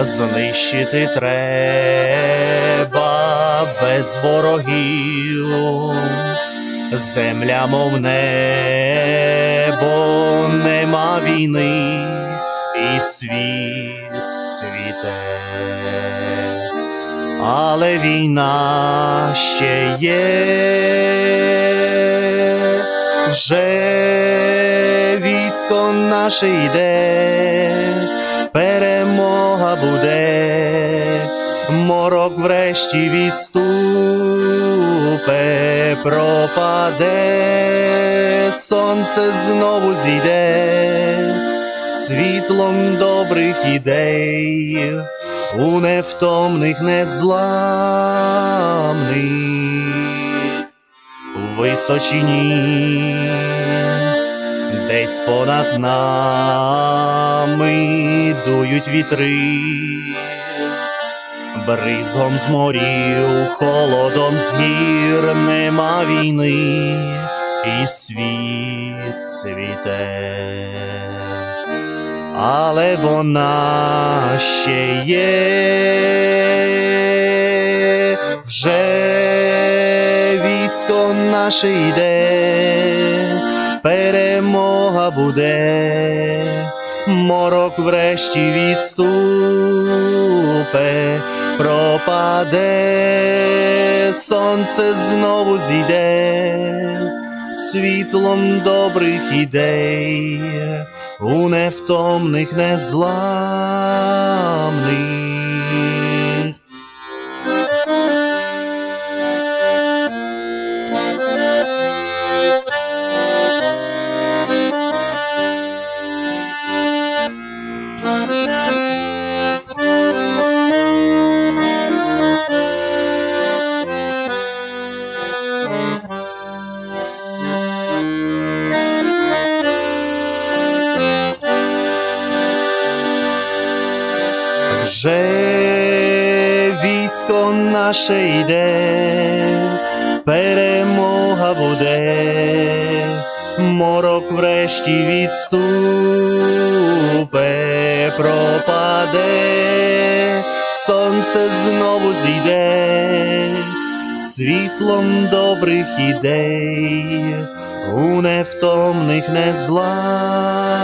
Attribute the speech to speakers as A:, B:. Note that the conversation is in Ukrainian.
A: знищити треба без ворогів, земля, мов небо, нема війни, і світ цвіте, але війна ще є, вже військо наше йде, перемога буде, морок врешті відступе, пропаде, сонце знову зійде, світлом добрих ідей, у невтомних незламних височині, десь понад нами дують вітри, бризгом з морів, холодом з гір нема війни, і світ цвіте. Але вона ще є, вже військо наше йде, перемога буде, морок врешті відступе, пропаде, сонце знову зійде, світлом добрих ідей, у невтомних незламних. Вже військо наше йде, перемога буде, морок врешті відступе, пропаде, сонце знову зійде, світлом добрих ідей, у невтомних незламних людей.